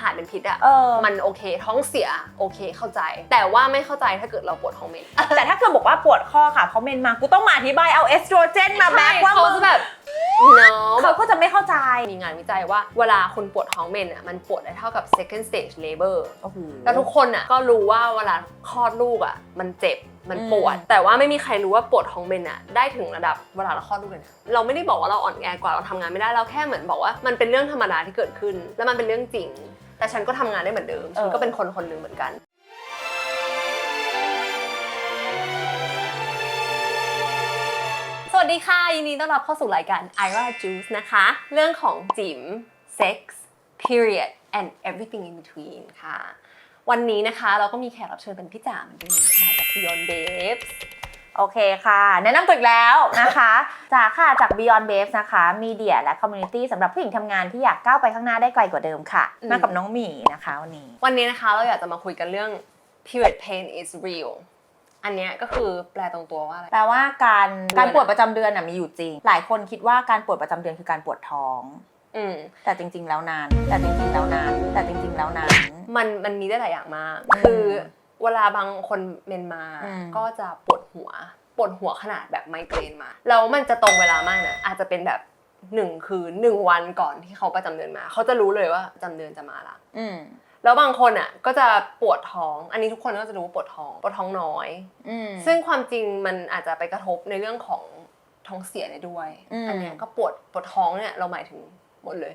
หารเป็นพิษอะเออ มันโอเค ท้องเสียโอเคเข้าใจ แต่ว่าไม่เข้าใจถ้าเกิดเราปวดท้องเมนแต่ถ้าเกิดบอกว่าปวดข้อค่ะเพราะเมนมากูต้องมาอธิบายเอาเอสโตรเจนมาแบกว่าเขามึงจะแบบเนาะเขาก็จะไม่เข้าใจ มีงานวิจัยว่าเวลาคุณปวดท้องเมนอะมันปวดได้เท่ากับ second stage labor โอ้โห แล้วทุกคนอะก็รู้ว่าเวลาคลอดลูกอะมันเจ็บมันปวดอืมแต่ว่าไม่มีใครรู้ว่าปวดท้องเมนอะได้ถึงระดับเวลาเราคลอดลูกเลยนะเราไม่ได้บอกว่าเราอ่อนแอกว่าเราทำงานไม่ได้เราแค่เหมือนบอกว่ามันเป็นเรื่องธรรมดาที่เกิดขึ้น แล้วมันเป็นเรื่องจริง แต่ฉันก็ทำงานได้เหมือนเดิม ฉันก็เป็นคนคนหนึ่งเหมือนกันสวัสดีค่ะ ยินดีต้อนรับเข้าสู่รายการ Ira Juice นะคะ เรื่องของจิ๋ม sex period and everything in between ค่ะ วันนี้นะคะเราก็มีแขกรับเชิญเป็นพี่จ๋าเหมือนเดิมค่ะจาก Beyond Babes โอเคค่ะ แนะนำตัวอีกแล้วนะคะจากค่ะจาก Beyond Babes นะคะมีเดียและคอมมูนิตี้สำหรับผู้หญิงทำงานที่อยากก้าวไปข้างหน้าได้ไกลกว่าเดิมค่ะอืมมากับน้องหมีนะคะวันนี้ วันนี้นะคะเราอยากจะมาคุยกันเรื่อง period pain is real อันเนี้ยก็คือแปลตรงตัวว่าอะไร แปลว่าการเดือนการปวดประจำเดือนน่ะมีอยู่จริง หลายคนคิดว่าการปวดประจำเดือนคือการปวดท้อง อืม แต่จริง ๆ แล้วนาน แต่จริง ๆ แล้วนาน แต่จริง ๆ แล้วนาน มันมันมีได้หลายอย่างมาก อืมคือเวลาบางคนเมนมา อืม ก็จะปวดหัว ปวดหัวขนาดแบบไมเกรนมาแล้วมันจะตรงเวลามากนะอาจจะเป็นแบบหนึ่งคือหนึ่งวันก่อนที่เขาประจำเดือนมา เขาจะรู้เลยว่าประจำเดือนจะมาละอืม แล้วบางคนอะ ก็จะปวดท้อง อันนี้ทุกคนก็จะรู้ว่าปวดท้องปวดท้องน้อย อืม ซึ่งความจริงมันอาจจะไปกระทบในเรื่องของท้องเสียได้ด้วยอืมอันเนี้ยก็ปวดปวดท้องเนี่ยเราหมายถึงหมดเลย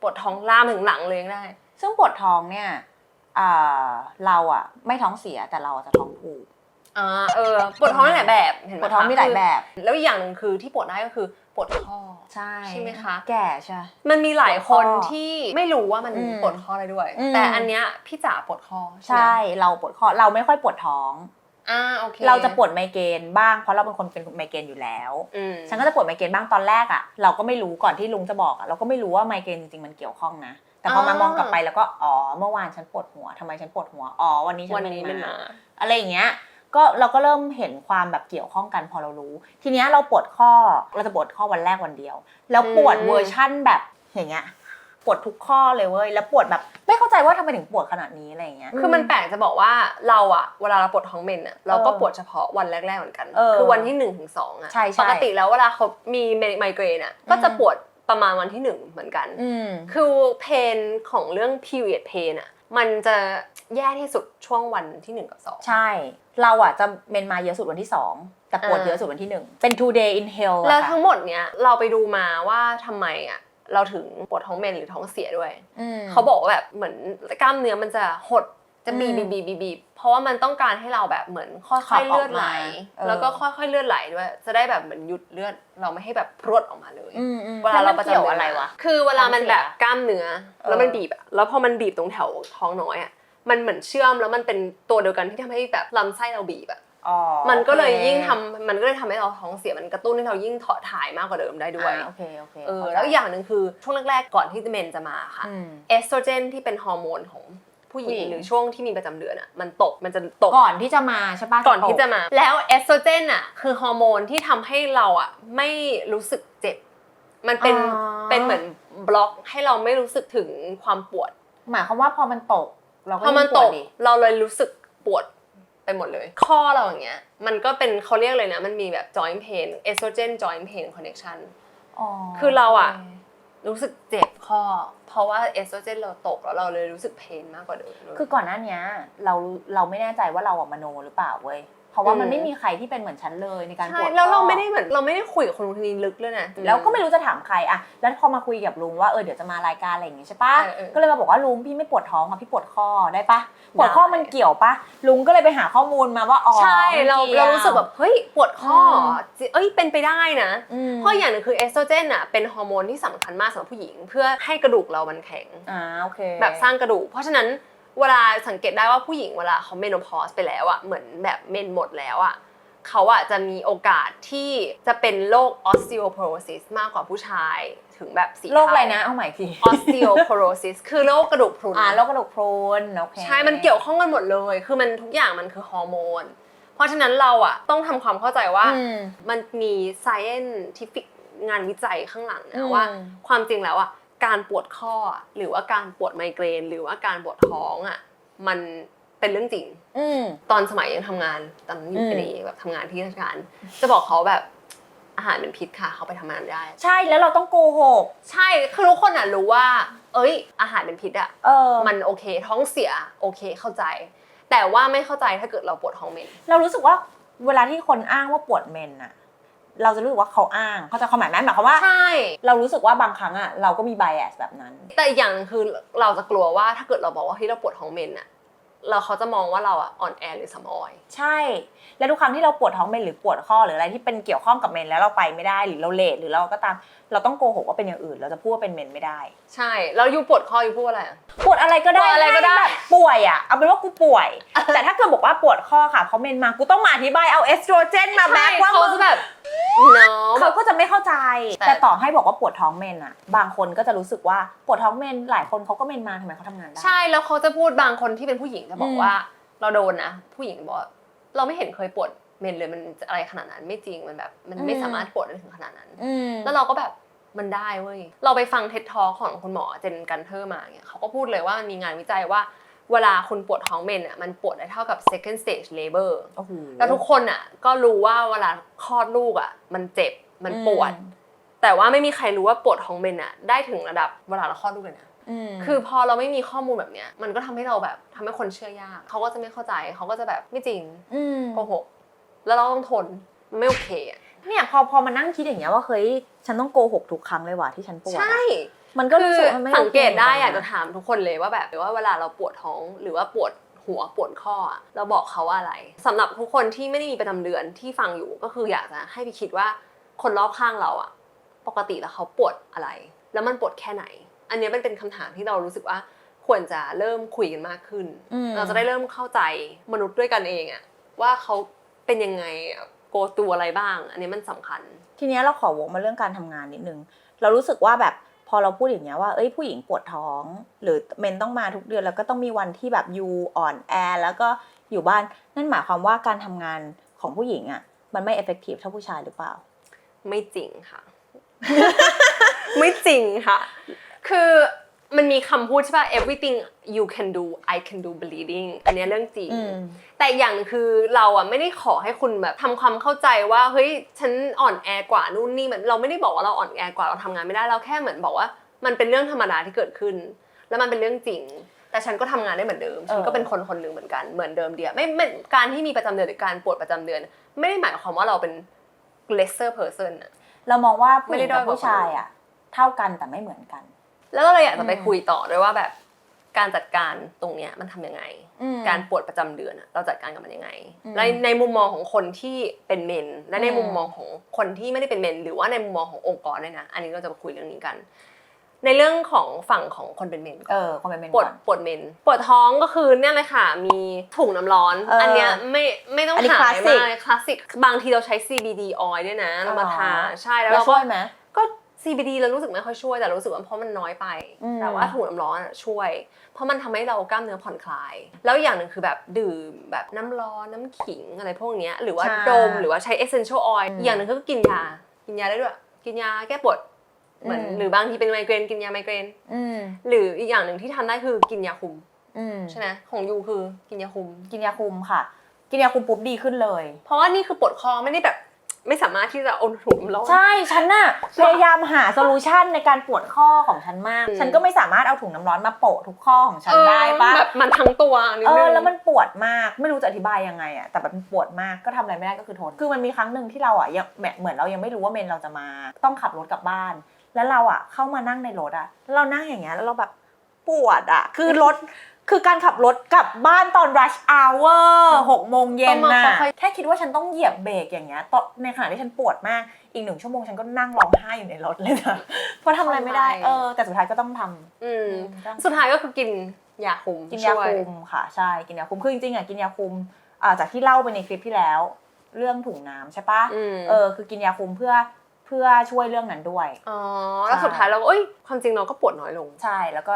ปวดท้องลามถึงหลังเลยก็ได้ ซึ่งปวดท้องเนี่ยอ่าเราอะไม่ท้องเสียแต่เราอะจะท้องผูก อ่าเออปวดท้องมีหลายแบบเห็นไหปมวดท้องคะมีหลายแบบ คือแล้วอีกอย่างหนึ่งคือที่ปวดได้ก็คือปวดข้อ ใช่ใช่ไหมคะ แก่ใช่ มันมีหลายคนปวดข้อที่ไม่รู้ว่ามันอืมปวดข้ออะไรด้วย อืม แต่อันเนี้ยพี่จ๋าปวดข้อใช่ใช่ไหมเราปวดคอเราไม่ค่อยปวดท้อง อ่าโอเคเราจะปวดไมเกรนบ้างเพราะเราเป็นคนเป็นไมเกรนอยู่แล้ว อืมฉันก็จะปวดไมเกรนบ้างตอนแรกอะเราก็ไม่รู้ก่อนที่ลุงจะบอกอะเราก็ไม่รู้ว่าไมเกรนจริงๆมันเกี่ยวข้องนะ แต่พอมามองกลับไปแล้วก็อ๋อเมื่อวานฉันปวดหัวทำไมฉันปวดหัวอ๋อวันนี้ฉัวันนนี้เป็มันนมา มาอะไรอย่างเงี้ย ก็เราก็เริ่มเห็นความแบบเกี่ยวข้องกันพอเรารู้ ทีเนี้ยเราปวดข้อเราจะปวดข้อวันแรกวันเดียว แล้วปวดอืมเวอร์ชั่นแบบอย่างเงี้ยปวดทุกข้อเลยเว้ยแล้วปวดแบบ ไม่เข้าใจว่าทำไมถึงปวดขนาดนี้อะไรอย่างเงี้ย คือมันแปลกจะบอกว่าเราอะเวลาเราปวดท้องเมนอะเราก็เออปวดเฉพาะวันแรกๆเหมือนกัน เออคือวันที่หนึ่งถึงสองอะใช่ใช่ปกติแล้วเวลาเขามีไมเกรนอะก็จะอืมปวดประมาณวันที่หนึ่งเหมือนกัน อืม คือเพนของเรื่อง period pain อะมันจะ แย่ที่สุดช่วงวันที่หนึ่งกับสองใช่ เราอะจะเมนมาเยอะสุดวันที่สองแต่ปวดอ่าเยอะสุดวันที่หนึ่งเป็น two day in hell แล้วอะค่ะทั้งหมดเนี้ยเราไปดูมาว่าทำไมอะเราถึงปวดท้องเมนหรือท้องเสียด้วยอืมเขาบอกว่าแบบเหมือนกล้ามเนื้อมันจะหดจะบีอืบมบีบบีบบีบเพราะว่ามันต้องการให้เราแบบเหมือนค่ขัอยบๆออกเลือดไหลมาเออแล้วก็ค่อยๆเลือดไหลด้วย จะได้แบบเหมือนหยุดเลือดเราไม่ให้แบบพรวดออกมาเลยอืมอืมเวลาเราประแล้จำมันเดืเกี่ยวอนอะไรวะ คือเวลามันท้องเสียแบบกล้ามเนื้อแล้วมันเออบีบอะแล้วพอมันบีบตรงแถวท้องน้อยอะ มันเหมือนเชื่อมแล้วมันเป็นตัวเดียวกันที่ทำให้แบบลำไส้เราบีบอะอ๋อมันก็เลยโอคยิ่งทำมันก็เลยทำให้เราท้องเสียมันกระตุ้นให้เรายิ่งถอดถ่ายมากกว่าเดิมได้ด้วยอ่าโอเคโอเคเออข้ใจแล้วอีกอย่างหนึ่งคือช่วงแรกๆก่อนที่เมนจะมาค่ะอืมเอสโตรเจนที่เป็นฮอร์โมนของผู้หญิผู้หญิงงหรือช่วงที่มีประจำเดือนอะมันตกมันจะตกก่อนที่จะมาใช่ปะก่อนที่จะมา แล้วเอสโตรเจนอะคือฮอร์โมนที่ทำให้เราอะไม่รู้สึกเจ็บ มันเป็นอ๋อเป็นเหมือนบล็อกให้เราไม่รู้สึกถึงความปวด หมายความว่าพอมันตก เราก็พอมันยิ่งปตวดกดิ เราเลยรู้สึกปวดไปหมดเลย ข้อเราอย่างเงี้ย มันก็เป็นเขาเรียกเลยนะ มันมีแบบ joint pain estrogen joint pain connection อ๋อคือเราอะโค รู้สึกเจ็บข้อเพราะว่าเอสโตรเจนเราตกแล้วเราเลยรู้สึกเพนมากกว่าเดิมเลยคือก่อนหน้าเนี้ยเราเราไม่แน่ใจว่าเราอะมโนหรือเปล่าเว้ยเพราะว่ามันอืมไม่มีใครที่เป็นเหมือนฉันเลยในการปใช่วดแล้วเราข้อไม่ได้เหมือนเราไม่ได้คุยกับคนคนนี้ลึกเลยนะแล้วก็ไม่รู้จะถามใครอะแล้วพอมาคุยกับลุงว่าเออเดี๋ยวจะมารายการอะไรอย่างงี้ใช่ปะเออเออก็เลยมาบอกว่าลุงพี่ไม่ปวดท้องอะพี่ปวดข้อได้ปะปวดข้อได้มันเกี่ยวปะลุงก็เลยไปหาข้อมูลมาว่าอ๋อใช่เรามันกี่ยวเรารู้สึกแบบเฮ้ยปวดข้ออมเอ้ยเป็นไปได้นะอืมเพราะอย่างหนึ่งคือเอสโตรเจนอะเป็นฮอร์โมนที่สำคัญมากสำหรับผู้หญิง เพื่อให้กระดูกเรามันแข็ง อ่าโอเคแบบสร้างกระดูก เพราะฉะนั้นเวลาสังเกตได้ว่าผู้หญิงเวลาเขาเมนโพสไปแล้วอะเหมือนแบบเมนหมดแล้วอะเขาอะจะมีโอกาสที่จะเป็นโรค osteoporosis มากกว่าผู้ชายถึงแบบสี่โรคอะไรเท่านะ เอาใหม่ที osteoporosis คือโรคกระดูกพรุนอ่าโรคกระดูกพรุนโอเคใช่ มันเกี่ยวข้องกันหมดเลย คือมันทุกอย่างมันคือฮอร์โมน เพราะฉะนั้นเราอะต้องทำความเข้าใจว่า อืม มันมี scientific งานวิจัยข้างหลังอืนะมว่า ความจริงแล้วอะการปวดข้ออะหรือว่าการปวดไมเกรน หรือว่าการปวดท้องอะมันเป็นเรื่องจริงอืมตอนสมัยยังทำงานตอนอยู่อืมเป็นแบบทำงานที่ราชการ จะบอกเขาแบบอาหารเป็นพิษค่ะเขาไปทำงานไม่ได้ ใช่แล้วเราต้องโกหกใช่คือทุกคนอะรู้ว่า เอ้ย อาหารเป็นพิษอะเออมันโอเค ท้องเสียโอเคเข้าใจ แต่ว่าไม่เข้าใจถ้าเกิดเราปวดท้องเมนเรารู้สึกว่าเวลาที่คนอ้างว่าปวดเมนอะ เราจะรู้สึกว่าเขาอ้างเขาใจะความหมายไหมหมายความว่า ใช่ เรารู้สึกว่าบางครั้งอะเราก็มี bias แบบนั้น แต่อีกอย่างหนึ่งคือเราจะกลัวว่าถ้าเกิดเราบอกว่าเฮ้ยเราปวดท้องเมนอะเราเขาจะมองว่าเราอะอ่อนแอหรือสมอย ใช่ และทุกครั้งที่เราปวดท้องเมนหรือปวดข้อหรืออะไรที่เป็นเกี่ยวข้องกับเมนแล้วเราไปไม่ได้หรือเราเลทหรือเราก็ตาม เราต้องโกหกว่าเป็นอย่างอื่น เราจะพูดว่าเป็นเมนไม่ได้ ใช่แล้วยูปวดข้อยูพูดว่าอะไรอะ ปวดอะไรก็ได้ปวดอะไรก็ได้ ให้แบบป่วยอะเอาเป็นว่ากูป่วย แต่ถ้าเกิดบอกว่าปวดข้อค่ะเพราะเมนมากูต้องมาอธิบายเอาเอสโตรเจนมาแบกว่าเขามึงจะแบบ เนาะแบเขาบก็จะไม่เข้าใจ แต่ แต่ต่อให้บอกว่าปวดท้องเมนอะบางคนก็จะรู้สึกว่าปวดท้องเมนหลายคนเขาก็เมนมาทำไมเขาทำงานได้ ใช่แล้วเขาจะพูดบางคนที่เป็นผู้หญิงจะบอกอืมว่า เราโดนนะผู้หญิงบอกว่าเราไม่เห็นเคยปวดเมนเลยมันจะอะไรขนาดนั้นไม่จริงมันแบบมันไม่สามารถปวดได้ถึงขนาดนั้น อืม แล้วเราก็แบบมันได้เว้ย เราไปฟังเท็ดทอของคุณหมอเจนกันเทอร์มาเนี่ยเขาก็พูดเลยว่ามันมีงานวิจัยว่า เวลาคุณปวดท้องเมนอะมันปวดได้เท่ากับ second stage labor โอ้โหแล้วทุกคนอะก็รู้ว่าเวลาคลอดลูกอะมันเจ็บมันปวด แต่ว่าไม่มีใครรู้ว่าปวดท้องเมนอะได้ถึงระดับเวลาเราคลอดลูกเลยนะมคือพอเราไม่มีข้อมูลแบบเนี้ย มันก็ทำให้เราแบบทำให้คนเชื่อยาก เขาก็จะไม่เข้าใจ เขาก็จะแบบไม่จริงมโกหกแล้วเราต้องทนมันไม่โอเคอะเนี่ยพอพอมานั่งคิดอย่างเงี้ยว่าเฮ้ยฉันต้องโกหกทุกครั้งเลยว่ะที่ฉันปวดอะใช่ มันก็คืรู้อสึกว่ามันไม่สังเกตได้โคอยากจะถามทุกคนเลยว่าแบบว่าเวลาเราปวดท้องหรือว่าปวดหัวปวดข้ออะเราบอกเขาว่าอะไรสำหรับทุกคนที่ไม่ได้มีประจำเดือนที่ฟังอยู่ก็คืออยากจะให้ไปคิดว่าคนรอบข้างเราอะปกติแล้วเขาปวดอะไร แล้วมันปวดแค่ไหน อันเนี้ยมันเป็นคำถามที่เรารู้สึกว่าควรจะเริ่มคุยกันมากขึ้นอืมเราจะได้เริ่มเข้าใจมนุษย์ด้วยกันเองอะว่าเขาเป็นยังไงโกตัวอะไรบ้าง อันนี้มันสำคัญ ทีเนี้ยเราขอวกมาเรื่องการทำงานนิดนึงเรารู้สึกว่าแบบ พอเราพูดอย่างเงี้ยว่าเอ้ยผู้หญิงปวดท้อง หรือเมนต้องมาทุกเดือนแล้วก็ต้องมีวันที่แบบยูอ่อนแอแล้วก็อยู่บ้านนั่นหมายความว่าการทำงานของผู้หญิงอะมันไม่เอฟเฟกตีฟเท่าผู้ชายหรือเปล่า ไม่จริงค่ะ ไม่จริงค่ะ คือ มันมีคำพูดใช่ป่ะ everything you can do I can do bleeding อันเนี้ยเรื่องจริงอืมแต่อีกอย่างหนึ่งคือเราอะไม่ได้ขอให้คุณแบบทำความเข้าใจว่าเฮ้ยฉันอ่อนแอกว่านู่นนี่มันเราไม่ได้บอกว่าเราอ่อนแอกว่าเราทำงานไม่ได้เราแค่เหมือนบอกว่า มันเป็นเรื่องธรรมดาที่เกิดขึ้น แล้วมันเป็นเรื่องจริง แต่ฉันก็ทำงานได้เหมือนเดิมฉันก็เป็นคนคนหนึ่งเหมือนกันเหมือนเดิมเดียวไม่ไม่การที่มีประจำเดือนหรือการปวดประจำเดือน ไม่ได้หมายความว่าเราเป็น lesser person อะ เรามองว่าผู้หญิงไม่ได้ด้กัอบยกว่าผู้ชายอะ เท่ากันแต่ไม่เหมือนกัน แล้วก็เลยอยากจะไปอืมคุยต่อด้วยว่าแบบการจัดการตรงเนี้ยมันทำยังไงอืมการปวดประจำเดือนอะเราจัดการกับมันยังไงอืมและในมุมมองของคนที่เป็นเมน และในอืมมุมมองของคนที่ไม่ได้เป็นเมน หรือว่าในมุมมองขององค์กรด้วยนะ อันนี้เราจะมาคุยเรื่องนี้กัน ในเรื่องของฝั่งของคนเป็นเมนก่อนเออคนเป็นเมนปวดก่อนปวดเมน ปวดท้องก็คือเนี่ยเลยค่ะ มีถุงน้ำร้อนเอออัอันเนี้ยไม่ไม่ต้องอันนี้หายคลาสสิกมากคลาสสิกบางทีเราใช้ CBD oil ด้วยนะเรามาทาอ๋อใช่แล้วแล้วเราช่ก็วยไหมก็ CBD เรารู้สึกไม่ค่อยช่วย แต่รู้สึกว่าเพราะมันน้อยไป อืม แต่ว่าถุงน้ำร้อนอะช่วย เพราะมันทำให้เรากล้ามเนื้อผ่อนคลาย แล้วอย่างหนึ่งคือแบบดื่มแบบน้ำร้อนน้ำขิงอะไรพวกเนี้ยหรือว่าใช่ดมหรือว่าใช้ essential oil อืมอีกอย่างหนึ่งคือกินยา กินยาได้ด้วย กินยาแก้ปวดเหมือนอืม หรือบางทีเป็นไมเกรนกินยาไมเกรน อืมหรืออีกอย่างหนึ่งที่ทำได้คือกินยาคุมอืมใช่ไหมของยูคือกินยาคุม กินยาคุมค่ะ กินยาคุมปุ๊บดีขึ้นเลย เพราะว่านี่คือปวดคอไม่ได้แบบ ไม่สามารถที่จะเอาถุงน้ำร้อน ใช่ฉันน่ะพยายามหาโซลูชันในการปวดข้อของฉันมากอืมฉันก็ไม่สามารถเอาถุงน้ำร้อนมาโปะทุกข้อของฉันได้ปะเออแบบมันทั้งตัวนิดเอนึองแล้วมันปวดมากไม่รู้จะอธิบายยังไงอะแต่แบบมันปวดมากก็ทำอะไรไม่ได้ก็คือทนคือมันมีครั้งหนึ่งที่เราอะยังเหมือนเรายังไม่รู้ว่าเมนเราจะมา ต้องขับรถกลับบ้าน แล้วเราอะเข้ามานั่งในรถอะแล้วเรานั่งอย่างเงี้ยแล้วเราแบบปวดอะคือรถ คือการขับรถกลับบ้านตอน rush hour หกโมงเย็นต้องน่ะมาค่อยแค่คิดว่าฉันต้องเหยียบเบรกอย่างเงี้ยตอนในขณะที่ฉันปวดมาก อีกหนึ่งชั่วโมงฉันก็นั่งร้องไห้อยู่ในรถเลยนะเพราะทำอะไรไม่ได้เออแต่สุดท้ายก็ต้องทำอืมต้องสุดท้ายก็คือกินยาคุมกินยาช่วคุมค่ะใช่กินยาคุมคือจริงๆอะกินยาคุมอ่าจากที่เล่าไปในคลิปที่แล้ว เรื่องถุงน้ำใช่ปะอืมเออคือกินยาคุมเพื่อ เพื่อช่วยเรื่องนั้นด้วย อ๋อ แล้วสุดท้ายเราก็เอ้ย ความจริงเราก็ปวดน้อยลง ใช่ แล้วก็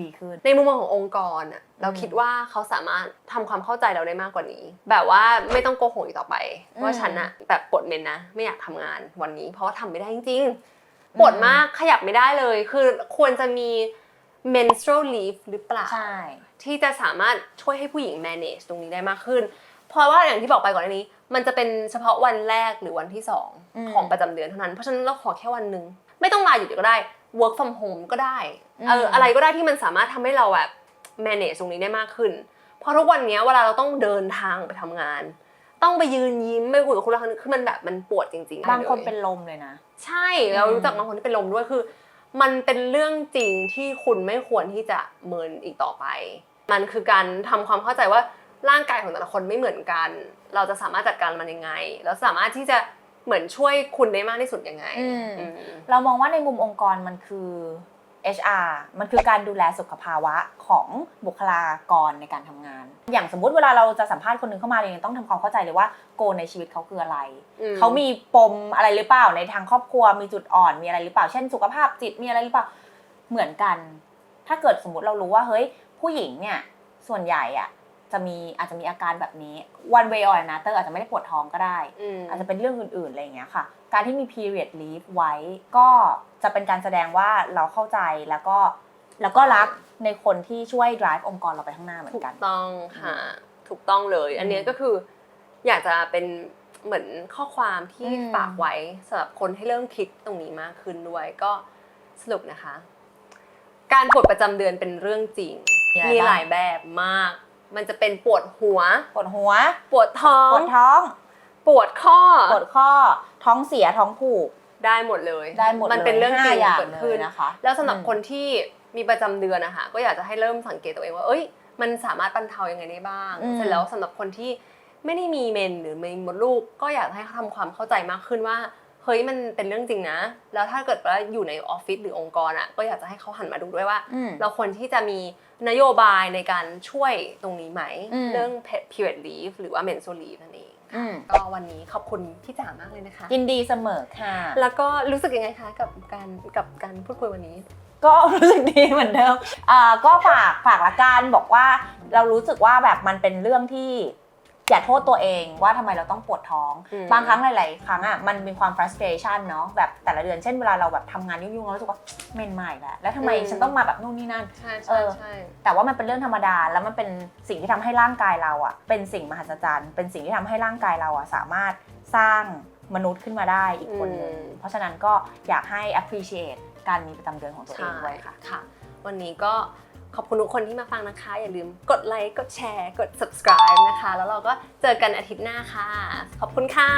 ดีขึ้น ในมุมมองขององค์กรอะเราอืมคิดว่าเขาสามารถทำความเข้าใจเราได้มากกว่านี้ แบบว่าไม่ต้องโกหกอีกต่อไปอืมว่าฉันอะแบบปวดเมนนะ ไม่อยากทำงานวันนี้ เพราะว่าทำไม่ได้จริงๆ ปวดมากขยับไม่ได้เลย คือควรจะมี menstrual leave หรือเปล่า ใช่ ที่จะสามารถช่วยให้ผู้หญิง manage ตรงนี้ได้มากขึ้น เพราะว่าอย่างที่บอกไปก่อนหน้านี้ มันจะเป็นเฉพาะวันแรกหรือวันที่สองอืมของประจำเดือนเท่านั้นเพราะฉะนั้นเราขอแค่วันหนึ่งไม่ต้องลาหยุดก็ได้ work from home ก็ได้อืมเอออะไรก็ได้ที่มันสามารถทำให้เราแบบ manage ตรงนี้ได้มากขึ้น เพราะทุกวันเนี้ยเวลาเราต้องเดินทางไปทำงาน ต้องไปยืนยิ้มไปคุยกับคนละคนคือมันแบบมันปวดจริงๆบางคนลยเป็นลมเลยนะ ใช่เรารู้จักบางคนที่เป็นลมด้วยคือ มันเป็นเรื่องจริงที่คุณไม่ควรที่จะเมินอีกต่อไป มันคือการทำความเข้าใจว่า ร่างกายของแต่ละคนไม่เหมือนกัน เราจะสามารถจัดการมันยังไง แล้วสามารถที่จะเหมือนช่วยคุณได้มากที่สุดยังไงอืมอืมเรามองว่าในมุมองค์กรมันคือ HR มันคือการดูแลสุขภาวะของบุคลากรในการทำงาน อย่างสมมุติเวลาเราจะสัมภาษณ์คนหนึงเข้ามาเรายังต้องทำความเข้าใจเลยว่าโกในชีวิตเขาคืออะไรอืมเขามีปมอะไรหรือเปล่าในทางครอบครัวมีจุดอ่อนมีอะไรหรือเปล่า เช่น สุขภาพจิตมีอะไรหรือเปล่า เหมือนกัน ถ้าเกิดสมมติเรารู้ว่าเฮ้ยผู้หญิงเนี่ยส่วนใหญ่อะ จะมีอาจจะมีอาการแบบนี้ one way or another อาจจะไม่ได้ปวดท้องก็ได้อืมอาจจะเป็นเรื่องอื่นๆอะไรอย่างเงี้ยค่ะ การที่มี period leave ไว้ก็จะเป็นการแสดงว่าเราเข้าใจแล้วก็แล้วก็รักในคนที่ช่วย drive องค์กรเราไปข้างหน้าเหมือถูนกกันต้องค่ะ ถูกต้องเลย อันเนี้ยอืมก็คืออยากจะเป็นเหมือนข้อความที่อืมฝากไว้สำหรับคนให้เริ่มคิดตรงนี้มากขึ้นด้วยก็สรุปนะคะ การปวดประจำเดือนเป็นเรื่องจริง มีหลายแบบมาก มันจะเป็นปวดหัว ปวดหัว ปวดท้องปวดท้อง ปวดข้อ ปวดข้อ ท้องเสียท้องผูก ได้หมดเลยได้หมดเลยมันเป็นเรื่องจริงห้าอย่างเกิดขึ้นเลยนะคะแล้วสำหรับอืมคนที่มีประจำเดือนนะคะก็อยากจะให้เริ่มสังเกตตัวเองว่า เอ้ย มันสามารถบรรเทายังไงได้บ้างอืมเสร็จแล้วสำหรับคนที่ไม่ได้มีเมนหรือมีมดลูก ก็อยากให้เขาทำความเข้าใจมากขึ้นว่า เฮ้ยมันเป็นเรื่องจริงนะ แล้วถ้าเกิดว่าอยู่ในออฟฟิศหรือองค์กรอะก็อยากจะให้เขาหันมาดูด้วยว่า อืมเราควรที่จะมีนโยบายในการช่วยตรงนี้ไหม อืม เรื่อง period leave หรือว่า menstrual leave นั่นเองอืมก็วันนี้ขอบคุณพี่จ๋ามากเลยนะคะ ยินดีเสมอค่ะ แล้วก็รู้สึกยังไงคะกับการกับการพูดคุยวันนี้ ก็รู้สึกดีเหมือนเดิมอ่าก็ฝากฝากละกันบอกว่าเรารู้สึกว่าแบบมันเป็นเรื่องที่ อย่าโทษตัวเองว่าทำไมเราต้องปวดท้องอืมบางครั้งหลาย ๆ ครั้งอะมันมีความ frustration เนาะแบบแต่ละเดือนเช่นเวลาเราแบบทำงานยุ่งๆเรารู้สึกว่าเมนใหม่แล้วแล้วทำไมอืมฉันต้องมาแบบนู่นนี่นั่นใช่เอใช่อใช่แต่ว่ามันเป็นเรื่องธรรมดาแล้วมันเป็นสิ่งที่ทำให้ร่างกายเราอะเป็นสิ่งมหัศจรรย์ เป็นสิ่งที่ทำให้ร่างกายเราอะสามารถสร้างมนุษย์ขึ้นมาได้อีกคนหนึ่งอืมเพราะฉะนั้นก็อยากให้ appreciate การมีประจำเดือนของตัวเองด้วยค่ะค่ะวันนี้ก็ ขอบคุณทุกคนที่มาฟังนะคะ อย่าลืมกดไลค์ กดแชร์ กด subscribe นะคะ แล้วเราก็เจอกันอาทิตย์หน้าค่ะ ขอบคุณค่ะ